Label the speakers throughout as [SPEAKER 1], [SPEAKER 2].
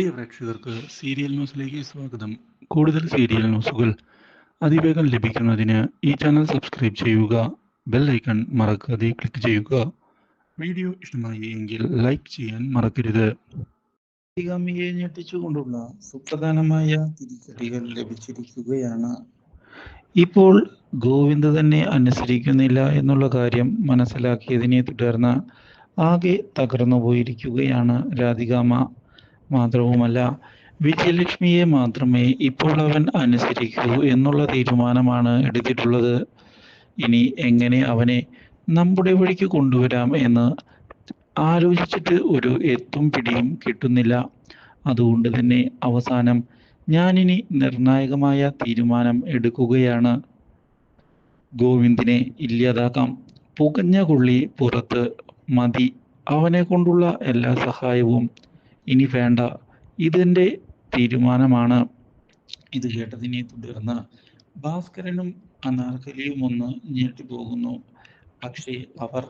[SPEAKER 1] പ്രിയ പ്രേക്ഷകർക്ക് സീരിയൽ ന്യൂസിലേക്ക് സ്വാഗതം. കൂടുതൽ സീരിയൽ ന്യൂസുകൾ അതിവേഗം ലഭിക്കുന്നതിന് ഈ ചാനൽ സബ്സ്ക്രൈബ് ചെയ്യുക ബെൽ ഐക്കൺ മറക്കാതെ ക്ലിക്ക് ചെയ്യുക. വീഡിയോ ഇഷ്ടമായി എങ്കിൽ ലൈക്ക് ചെയ്യാൻ മറക്കരുത്.
[SPEAKER 2] അഭികാമിയെ ഞെട്ടിച്ചുകൊണ്ടുള്ള സുപ്രധാനമായ തിരിച്ചടികൾ ലഭിച്ചിരിക്കുകയാണ്. ഇപ്പോൾ ഗോവിന്ദ തന്നെ അനുസരിക്കുന്നില്ല എന്നുള്ള കാര്യം മനസ്സിലാക്കിയതിനെ തുടർന്ന് ആകെ തകർന്നു പോയിരിക്കുകയാണ് രാധികാമ്മ. മാത്രവുമല്ല വിജയലക്ഷ്മിയെ മാത്രമേ ഇപ്പോൾ അവൻ അനുസരിക്കൂ എന്നുള്ള തീരുമാനമാണ് എടുത്തിട്ടുള്ളത്. ഇനി എങ്ങനെ അവനെ നമ്മുടെ വഴിക്ക് കൊണ്ടുവരാം എന്ന് ആലോചിച്ചിട്ട് ഒരു എത്തും പിടിയും കിട്ടുന്നില്ല. അതുകൊണ്ട് തന്നെ അവസാനം ഞാനിനി നിർണായകമായ തീരുമാനം എടുക്കുകയാണ്. ഗോവിന്ദിനെ ഇല്ലാതാക്കാം. പുകഞ്ഞ കൊള്ളി പുറത്ത് മതി. അവനെ കൊണ്ടുള്ള എല്ലാ സഹായവും ഇനി വേണ്ട. ഇതിന്റെ തീരുമാനമാണ് ഇത് കേട്ടതിനെ തുടർന്ന് ഭാസ്കരനും അനാർക്കലിയും ഒന്ന് ഞെട്ടിപ്പോകുന്നു പക്ഷേ അവർ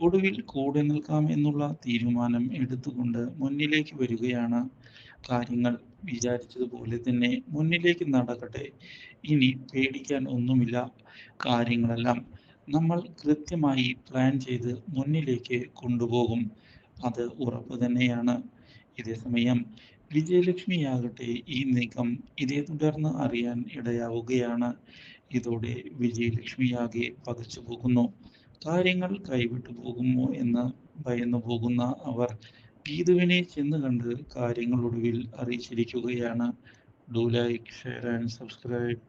[SPEAKER 2] ഒടുവിൽ കൂടെ നിൽക്കാം എന്നുള്ള തീരുമാനം എടുത്തുകൊണ്ട് മുന്നിലേക്ക് വരികയാണ്. കാര്യങ്ങൾ വിചാരിച്ചതുപോലെ തന്നെ മുന്നിലേക്ക് നടക്കട്ടെ. ഇനി പേടിക്കാൻ ഒന്നുമില്ല. കാര്യങ്ങളെല്ലാം നമ്മൾ കൃത്യമായി പ്ലാൻ ചെയ്ത് മുന്നിലേക്ക് കൊണ്ടുപോകും. അത് ഉറപ്പ് തന്നെയാണ്. ഇതേസമയം വിജയലക്ഷ്മിയാകട്ടെ ഈ നീക്കം ഇതേ തുടർന്ന് അറിയാൻ ഇടയാവുകയാണ്. ഇതോടെ വിജയലക്ഷ്മിയാകെ പകച്ചു പോകുന്നു. കാര്യങ്ങൾ കൈവിട്ടു പോകുമോ എന്ന് ഭയന്നു പോകുന്ന അവർ ഗീതുവിനെ ചെന്ന് കണ്ട് കാര്യങ്ങൾ ഒടുവിൽ അറിയിച്ചിരിക്കുകയാണ്. Do like share and subscribe